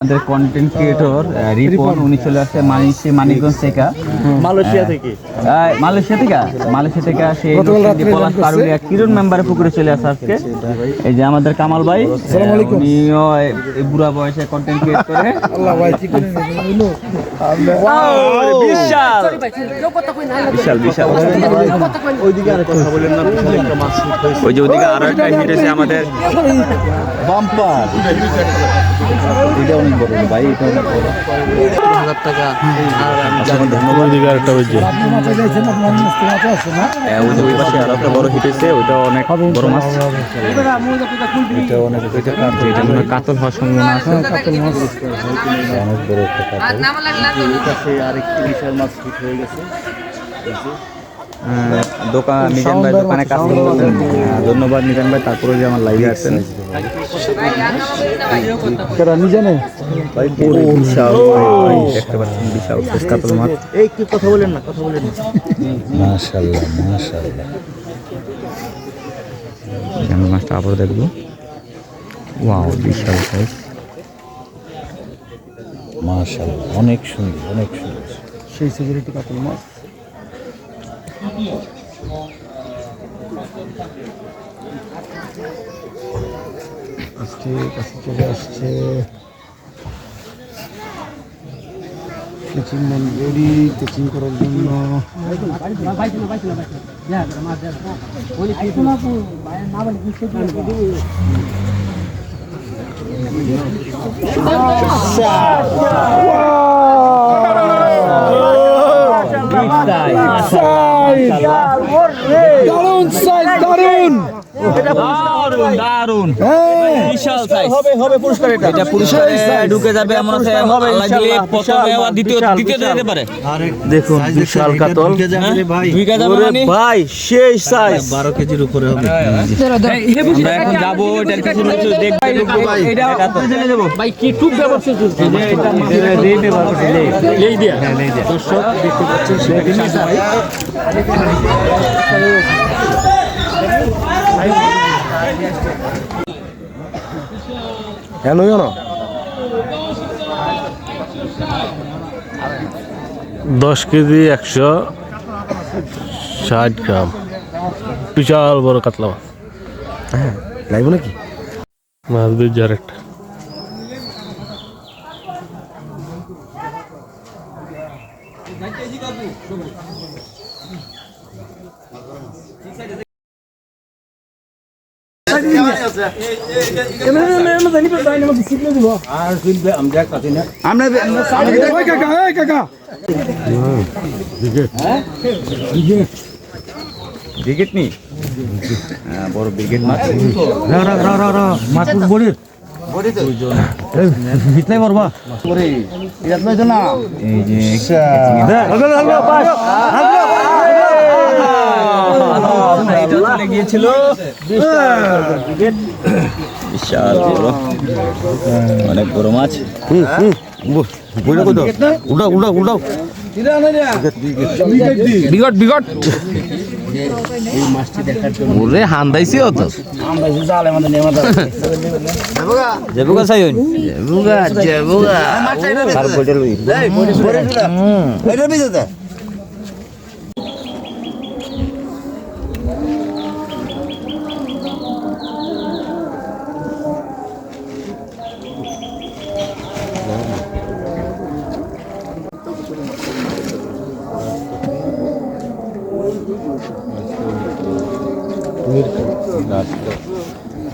আমাদের content creator Ripon উনি চলে আসছে মালয়েশিয়া মানিকগঞ্জ থেকে। মালয়েশিয়া থেকে। মালয়েশিয়া থেকে? মালয়েশিয়া থেকে সে পলাশ পারুলিয়া কিরণ মেম্বারে পুকুরে চলে আসে আজকে? এই যে আমাদের কামাল ভাই উনিও বুড়া বয়সে কন্টেন্ট ক্রিয়েট করে। বিশাল। বিশাল বিশাল। ওইদিকে আর কথা বলেন না একটা মাছ ওই যে ওদিকে আরও একটা হিট আছে আমাদের। বাম্পার। এটা অনেক বড় ভাই এটা অনেক বড়। হাজার টাকা। কাতল। হওয়ার সম্ভাবনা আছে। অনেক বড় একটা কাতল। আরেকটি বিশাল মাছ ঠিক হয়ে গেছে। দোকান মিজান ভাই দোকানে কাজ করতেছেন ধন্যবাদ মিজান ভাই তারপরে যে আমার লাইভে আসছেন। ভাই বিশাল দেখতে পাচ্ছেন বিশাল সাইজ মাছ এই কি কথা বলেন না কথা বলেন না। মাশাল্লাহ মাশাল্লাহ আমি মাছটা আবার দেখব। ওয়াও বিশাল সাইজ মাশাল্লাহ অনেক সুন্দর অনেক সুন্দর। সেই সিকিউরিটি কাতল মাছ। আজকে কাছে চলে আসছে কেচিং রেডি কেচিং করার জন্য। দারুণ সাইজ দারুণ দারুণ দারুণ বিশাল সাইজ হবে হবে পুরস্কার এটা। এটা পুরস্কারে ঢুকে যাবে এমন আছে আল্লাহ দিলে প্রথমে আবার দ্বিতীয় দ্বিতীয় দিতে পারে। দেখুন বিশাল কাতল দুই ওরে মানে? ভাই সেই সাইজ বারো কেজির উপরে হবে। আমরা এখন যাব এটার কিছু কিছু দেখব এটা জেনে দেবো ভাই কি টুপ ব্যবস্থা চলছে এই দিয়া দর্শক দেখতে পাচ্ছেন বিশাল ভাই। কেন জানো? দশ কেজি একশো ষাট গ্রাম। বিশাল বড় কাতলা মাছ। লাইব নাকি? মাছ বেজার একটা। ব্রিগেড নি হ্যাঁ বড় ব্রিগেড মাছ এই যে এটা চলে গিয়েছিল। বিশাল বড়। অনেক বড় মাছ। উঠাও উঠাও উঠাও। বিগট বিগট। ওরে হান্দাইছি অত। যাব সাইন জেবুগা জেবুগা আর বইটা লই।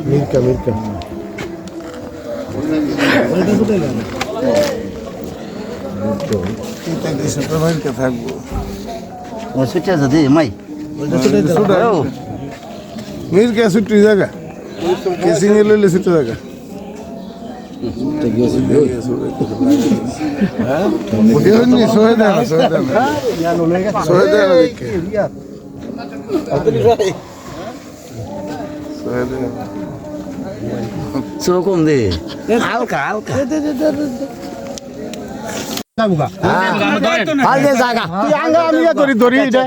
মির্কা মির্কা। মির্কা ছুটি জায়গা। কেসিং এ লইলে সিতে দেখা হ্যাঁ? ওটি হয়নি সহে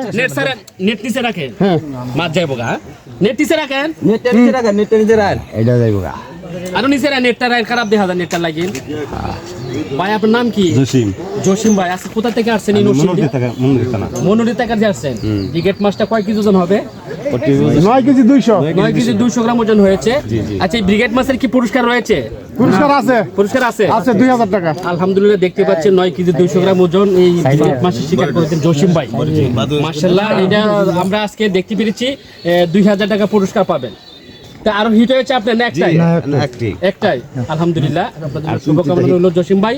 নেট স্যার নেট নিচে রাখেন মাছ যাইবো গা নেট নিচে রাখেন নেটটা নিচে রাখেন নেটটা নিচে রাখেন আরও নিচে রাখেন নেটটা রাখেন খারাপ দেখা যায় নেটটা লাগিয়ে। ভাই আপনার নাম কি? জসিম। জসিম ভাই আজকে কোথা থেকে আসছেন এই মনোরি থেকে আসছেন। ক্রিকেট মাছটা কয় কেজি ওজন হবে? নয় কেজি দুইশো। নয় কেজি দুইশো। গ্রাম ওজন হয়েছে। আচ্ছা এই ব্রিগেড মাছের কি পুরস্কার রয়েছে? পুরস্কার আছে। পুরস্কার আছে? আছে দুই হাজার টাকা। আলহামদুলিল্লাহ দেখতে পাচ্ছেন নয় কেজি দুইশো গ্রাম ওজন এই ব্রিগেড মাছের শিকার করেছেন জসিম ভাই। মার্শাল্লাহ এটা আমরা আজকে দেখতে পেরেছি দুই হাজার টাকা পুরস্কার পাবেন। আরও হিট হয়েছে আপনার একটাই একটাই আলহামদুলিল্লাহ। আপনাদের শুভকামনা রইল জসিম ভাই।